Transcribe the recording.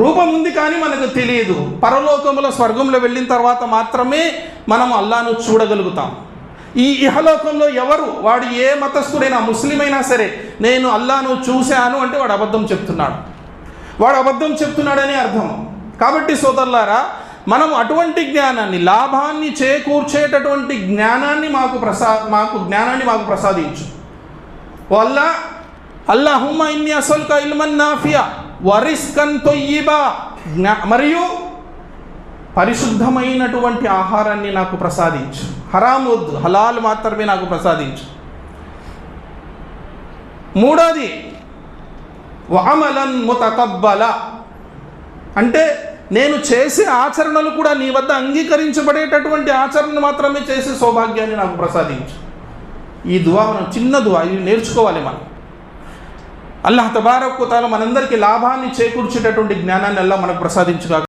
రూపం ఉంది కానీ మనకు తెలియదు. పరలోకంలో స్వర్గంలో వెళ్ళిన తర్వాత మాత్రమే మనం అల్లాను చూడగలుగుతాం. ఈ ఇహలోకంలో ఎవరు? వాడు ఏ మతస్థుడైనా ముస్లిం అయినా సరే నేను అల్లాను చూశాను అంటే వాడు అబద్ధం చెప్తున్నాడు. వాడు అబద్ధం చెప్తున్నాడని అర్థం. కాబట్టి సోదరులారా మనం అటువంటి జ్ఞానాన్ని లాభాన్ని చేకూర్చేటటువంటి జ్ఞానాన్ని మాకు ప్రసా మాకు జ్ఞానాన్ని మాకు ప్రసాదించు. వల్ల అల్లాహుమ్మ ఇన్ని అసల్క ఇల్మన్ నాఫియా. వరిస్కన్ తొయ్యిబా. మరియు పరిశుద్ధమైనటువంటి ఆహారాన్ని నాకు ప్రసాదించు. హరాం వద్దు హలాల్ మాత్రమే నాకు ప్రసాదించు. మూడోది వామలన్ ముతకబ్బల. అంటే నేను చేసే ఆచరణలు కూడా నీ వద్ద అంగీకరించబడేటటువంటి ఆచరణ మాత్రమే చేసే సౌభాగ్యాన్ని నాకు ప్రసాదించు. ఈ దువా మనం చిన్న దువా ఇది నేర్చుకోవాలి మనం. అల్లాహ్ తబారక్ మనందరికీ లాభాన్ని చేకూర్చేటటువంటి జ్ఞానాన్ని అల్లా మనకు ప్రసాదించుగా